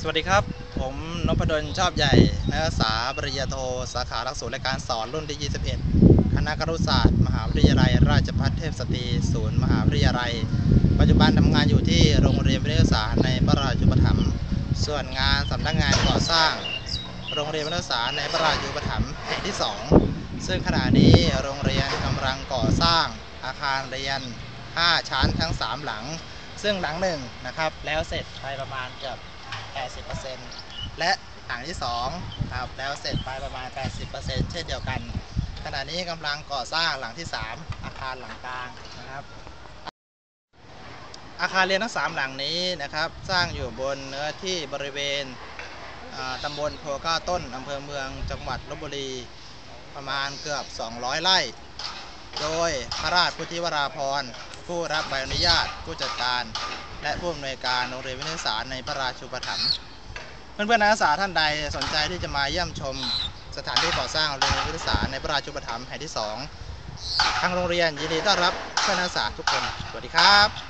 สวัสดีครับ ผมนพดลชอบใหญ่ นักศึกษาปริญญาโท สาขาหลักสูตรและการสอนรุ่นที่ 21 คณะครุศาสตร์ มหาวิทยาลัย ราชภัฏเทพสตรี ศูนย์มหาวิทยาลัย ปัจจุบันทำงานอยู่ที่โรงเรียนวิทยาศาสตร์ในพระราชูปถัมภ์ส่วนงานสำนักงานก่อสร้าง โรงเรียนวิทยาศาสตร์ในพระราชูปถัมภ์แห่งที่ 2 ซึ่งขณะนี้โรงเรียนกำลังก่อสร้างอาคารเรียน 5 ชั้นทั้ง 3 หลัง ซึ่งหลังหนึ่งนะครับแล้วเสร็จไปประมาณเกือบ80%และหลังที่2ครับแล้วเสร็จไปประมาณ 80%เช่นเดียวกัน ขณะนี้กำลังก่อสร้างหลังที่ 3 อาคารหลังกลางนะครับ อาคารเรียนทั้ง 3 หลังนี้นะครับ สร้างอยู่บนเนื้อที่บริเวณตำบลโพก้าต้นอำเภอเมืองจังหวัดลบบุรีประมาณเกือบ 200 ไร่ โดยพระราชพุทธิวราพร ผู้รับใบอนุญาต ผู้จัดการ และผู้อำนวยการโรงเรียนวิทยาศาสตร์ในพระราชูปถัมภ์เพื่อนๆนักศึกษาท่านใดสนใจที่จะมาเยี่ยมชมสถานที่ก่อสร้างโรงเรียนวิทยาศาสตร์ในพระราชูปถัมภ์แห่งที่ 2 ทางโรงเรียนยินดีต้อนรับเพื่อนนักศึกษาทุกคน สวัสดีครับ